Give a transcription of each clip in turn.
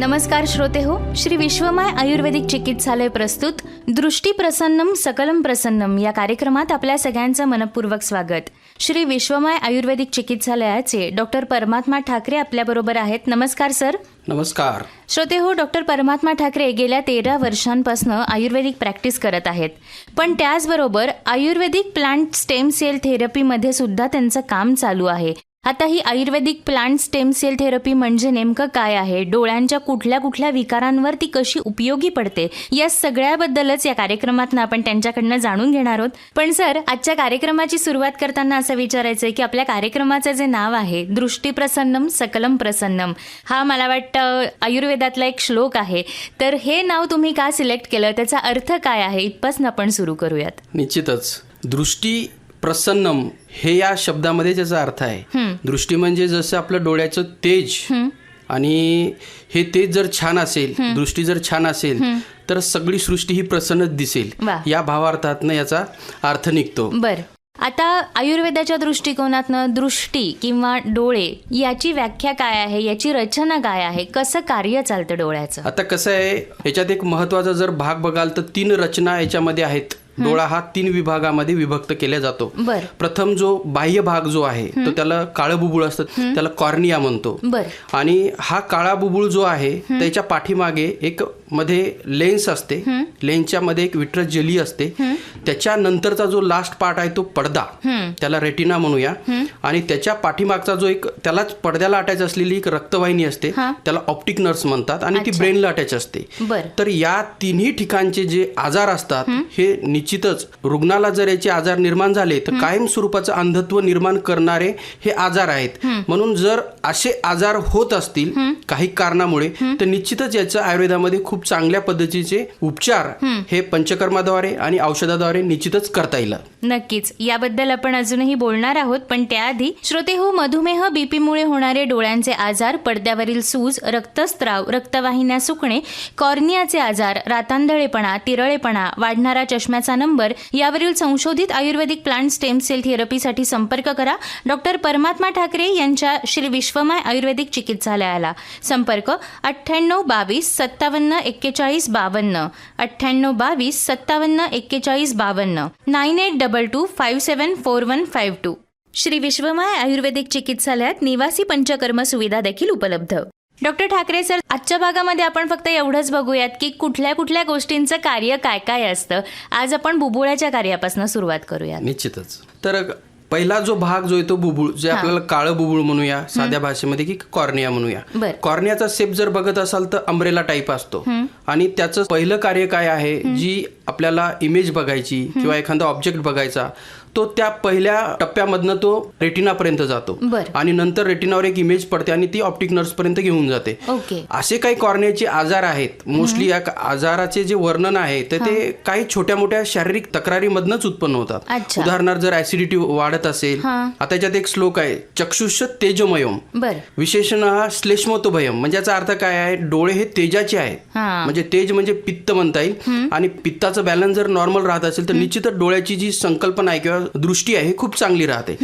नमस्कार श्रोते हो श्री विश्वमय आयुर्वेदिक चिकित्सालय प्रस्तुत दृष्टी प्रसन्नम सकलम प्रसन्नम या कार्यक्रमात आपल्या सगळ्यांचं मनपूर्वक स्वागत. श्री विश्वमय आयुर्वेदिक चिकित्सालयाचे डॉक्टर परमात्मा ठाकरे आपल्याबरोबर आहेत. नमस्कार सर. नमस्कार. श्रोते हो डॉक्टर परमात्मा ठाकरे गेल्या तेरा वर्षांपासून आयुर्वेदिक प्रॅक्टिस करत आहेत. पण त्याचबरोबर आयुर्वेदिक प्लांट स्टेम सेल थेरपीमध्ये सुद्धा त्यांचं काम चालू आहे. आता ही आयुर्वेदिक प्लांट स्टेम सेल थेरपी म्हणजे नेमकं काय आहे? डोळ्यांच्या कुठल्या कुठल्या विकारांवर ती कशी उपयोगी पडते? या सगळ्याबद्दलच या कार्यक्रमात आपण त्यांच्याकडनं जाणून घेणार आहोत. पण सर आजच्या कार्यक्रमाची सुरुवात करताना असं विचारायचं आहे की आपल्या कार्यक्रमाचं जे नाव आहे दृष्टी प्रसन्नम सकलम प्रसन्नम हा मला वाटतं आयुर्वेदातला एक श्लोक आहे. तर हे नाव तुम्ही का सिलेक्ट केलं? त्याचा अर्थ काय आहे? इथपासून आपण सुरू करूयात. निश्चितच. दृष्टी प्रसन्नम हे या शब्दामध्ये त्याचा अर्थ आहे. दृष्टी म्हणजे जसं आपलं डोळ्याचं तेज आणि हे तेज जर छान असेल दृष्टी जर छान असेल तर सगळी सृष्टी ही प्रसन्नच दिसेल. या भावार्थातनं याचा अर्थ निघतो. बर. आता आयुर्वेदाच्या दृष्टिकोनातनं दृष्टी किंवा डोळे याची व्याख्या काय आहे? याची रचना काय आहे? कसं कार्य चालतं डोळ्याचं? आता कसं आहे याच्यात एक महत्त्वाचा जर भाग बघाल तर तीन रचना याच्यामध्ये आहेत. डोळा हा तीन विभागामध्ये विभक्त केला जातो. प्रथम जो बाह्य भाग जो आहे तो त्याला काळं बुबुळ असतं त्याला कॉर्निया म्हणतो. आणि हा काळा बुबुळ जो आहे त्याच्या पाठीमागे एक मध्ये लेन्स असते लेन्सच्या मध्ये एक विट्रस जेली असते. त्याच्यानंतरचा जो लास्ट पार्ट आहे तो पडदा. त्याला रेटिना म्हणूया. आणि त्याच्या पाठीमागचा जो एक त्यालाच पडद्याला अटॅच असलेली एक रक्तवाहिनी असते. त्याला ऑप्टिक नर्स म्हणतात आणि ती ब्रेनला अटॅच असते. तर या तिन्ही ठिकाणचे जे आजार असतात हे. निश्चितच रुग्णाला जर याचे आजार निर्माण झाले तर कायम स्वरूपाचं अंधत्व निर्माण करणारे हे आजार आहेत. म्हणून जर असे आजार होत असतील काही कारणामुळे तर निश्चितच याचं आयुर्वेदामध्ये खूप चांगल्या पद्धतीचे उपचार हे पंचकर्माद्वारे आणि औषधाद्वारे निश्चितच करता येईल. नक्कीच. याबद्दल आपण अजूनही बोलणार आहोत पण त्याआधी श्रोते हो मधुमेह बीपीमुळे होणारे डोळ्यांचे आजार पडद्यावरील सूज रक्तस्त्राव रक्तवाहिन्या सुकणे कॉर्नियाचे आजार रातांधळेपणा तिरळेपणा वाढणारा चष्म्याचा नंबर यावरील संशोधित आयुर्वेदिक प्लांट स्टेम सेल थेरपीसाठी संपर्क करा. डॉक्टर परमात्मा ठाकरे यांच्या श्री विश्वमय आयुर्वेदिक चिकित्सालयाला. संपर्क अठ्ठ्याण्णव बावीस सत्तावन्न एक्केचाळीस बावन्न. अठ्ठ्याण्णव बावीस सत्तावन्न एक्केचाळीस बावन्न. Nine eight double two five seven four one five two. Shri Vishwamay आयुर्वेदिक चिकित्सालयात निवासी पंचकर्म सुविधा देखील उपलब्ध. डॉक्टर ठाकरे सर आजच्या भागामध्ये आपण फक्त एवढंच बघूयात की कुठल्या कुठल्या गोष्टींचं कार्य काय काय असतं. आज आपण बुबुळ्याच्या कार्यापासून सुरुवात करूयात. निश्चितच. तर पहिला जो भाग जो आहे तो बुबुळ जे आपल्याला काळं बुबुळ म्हणूया साध्या भाषेमध्ये की कॉर्निया म्हणूया. कॉर्नियाचा सेप जर बघत असाल तर अम्ब्रेला टाईप असतो. आणि त्याचं पहिलं कार्य काय आहे जी आपल्याला इमेज बघायची किंवा एखादा ऑब्जेक्ट बघायचा तो त्या पहिल्या टप्प्यामधनं तो रेटिनापर्यंत जातो. आणि नंतर रेटिनावर एक इमेज पडते आणि ती ऑप्टिक नर्स पर्यंत घेऊन जाते. असे काही कॉर्नियाचे आजार आहेत. मोस्टली या आजाराचे जे वर्णन आहे तर ते काही छोट्या मोठ्या शारीरिक तक्रारीमधनच उत्पन्न होतात. उदाहरणार्थ जर ऍसिडिटी वाढत असेल. आता याच्यात एक श्लोक आहे चक्षुष तेजमयम. विशेषण हा श्लेष्मोतभयम म्हणजे याचा अर्थ काय आहे? डोळे हे तेजाचे आहेत. हा. म्हणजे तेज म्हणजे पित्त म्हणता येईल. आणि पित्ताचं बॅलन्स जर नॉर्मल राहत असेल तर निश्चितच डोळ्याची जी संकल्पना आहे किंवा दृष्टी आहे ही खूप चांगली राहते.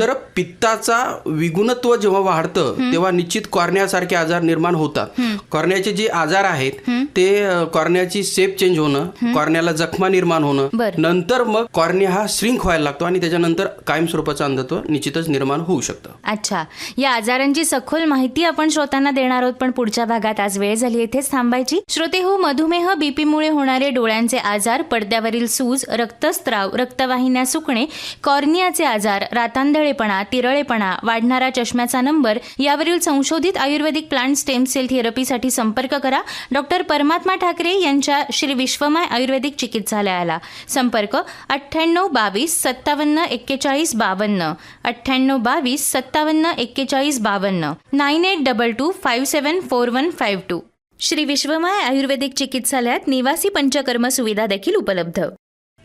तर पित्ताचा विगुणत्व जेव्हा वाढतं तेव्हा निश्चित कॉर्नियासारखे आजार निर्माण होतात. कॉर्नियाचे जे आजार आहेत ते कॉर्नियाची सेप चेंज होणं कॉर्नियाला जखमा निर्माण होणं. नंतर मग कॉर्निया हा श्रिंक व्हायला लागतो आणि त्याच्यानंतर कायम स्वरूपाचं अंधत्व निश्चितच निर्माण होऊ शकतं. अच्छा. या आजारांची सखोल माहिती आपण श्रोत्यांना देणार आहोत पण पुढच्या भागात आज वेळ झाली येथेच थांबायची. श्रोते हो मधुमेह बीपीमुळे होणारे डोळ्यांचे आजार पडद्यावरील सूज रक्तस्त्राव रक्तवाहिन्या सुकणे कॉर्नियाचे आजार रातांधळेपणा तिरळेपणा वाढणारा चष्म्याचा नंबर यावरील संशोधित आयुर्वेदिक प्लांट स्टेम सेल थेरपीसाठी संपर्क करा. डॉक्टर परमात्मा ठाकरे यांच्या श्री विश्वमय आयुर्वेदिक चिकित्सालयाला. संपर्क अठ्ठ्याण्णव बावीस सत्तावन्न एक्केचाळीस बावन्न. अठ्ठ्याण्णव बावीस सत्तावन्न एक्केचाळीस बावन्न. Nine eight double two five seven four one five two. Shri Vishwamay आयुर्वेदिक चिकित्सालयात निवासी पंचकर्म सुविधा देखील उपलब्ध.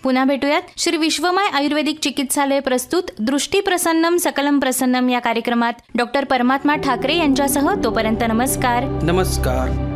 पुन्हा भेटूयात. श्री विश्वमय आयुर्वेदिक चिकित्सालय प्रस्तुत दृष्टी प्रसन्नम सकलम प्रसन्नम या कार्यक्रमात डॉक्टर परमात्मा ठाकरे यांच्यासह तोपर्यंत नमस्कार. नमस्कार.